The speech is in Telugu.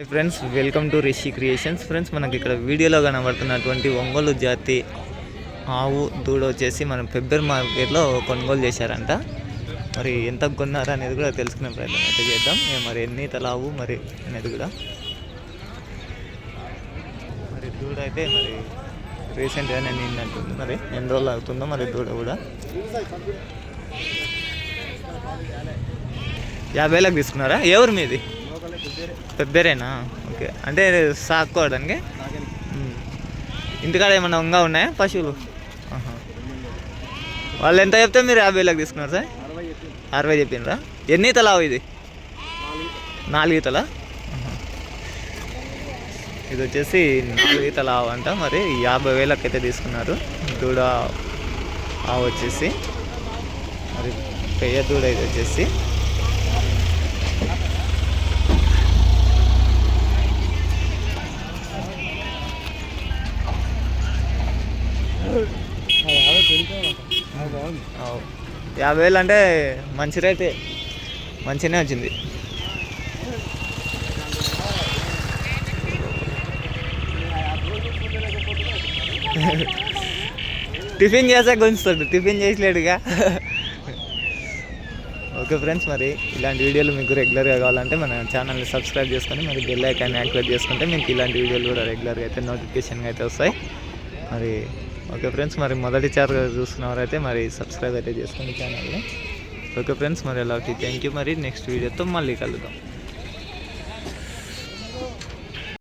Hi friends welcome to Rishi Creations friends మనకి ఇక్కడ వీడియోలో కనబడుతున్నటువంటి ఒంగోలు జాతి ఆవు దూడ వచ్చేసి మనం ఫిబ్రవరి మార్కెట్లో కొనుగోలు చేశారంట. మరి ఎంత కొన్నారు అనేది కూడా తెలుసుకునే ప్రయత్నం అయితే చేద్దాం. మరి ఎన్ని తలావు మరి అనేది కూడా. మరి దూడ అయితే మరి రీసెంట్గా నేను నిన్నట్టుంది మరి ఎన్ని రోజులు అవుతుందో మరి దూడ కూడా. యాభై వేలకు తీసుకున్నారా? ఎవరు మీది? పెబ్బేరేనా? ఓకే. అంటే సాక్కోవడానికి. ఇంటికాడ ఏమన్నా ఉంగా ఉన్నాయా పశువులు. వాళ్ళు ఎంత చెప్తే మీరు యాభై వేలకు తీసుకున్నారు సార్? అరవై చెప్పిండ్రా? ఎన్ని తలావు ఇది? నాలుగు ఈతలా? ఆహా. ఇది వచ్చేసి నాలుగు ఈతల ఆవు అంట. మరి యాభై వేలకైతే తీసుకున్నారు. దూడ ఆవు వచ్చేసి మరి పెయ్య దూడ ఇది వచ్చేసి. యాభై వేలు అంటే మంచి రేటే. మంచిగానే వచ్చింది. టిఫిన్ చేసే కొంచుతాడు టిఫిన్ చేసలేడుగా. ఓకే ఫ్రెండ్స్ మరి ఇలాంటి వీడియోలు మీకు రెగ్యులర్గా కావాలంటే మన ఛానల్ని సబ్స్క్రైబ్ చేసుకొని మరి బెల్ ఐకాన్ యాక్టివేట్ చేసుకుంటే మీకు ఇలాంటి వీడియోలు కూడా రెగ్యులర్గా అయితే నోటిఫికేషన్గా అయితే వస్తాయి. మరి ఓకే ఫ్రెండ్స్ మరి మొదటి చార్ చూస్తున్నవారైతే మరి సబ్స్క్రైబ్ అయితే చేసుకోండి ఛానల్ని. ఓకే ఫ్రెండ్స్ మరి అలాగే థ్యాంక్ యూ. మరి నెక్స్ట్ వీడియోతో మళ్ళీ కలుద్దాం.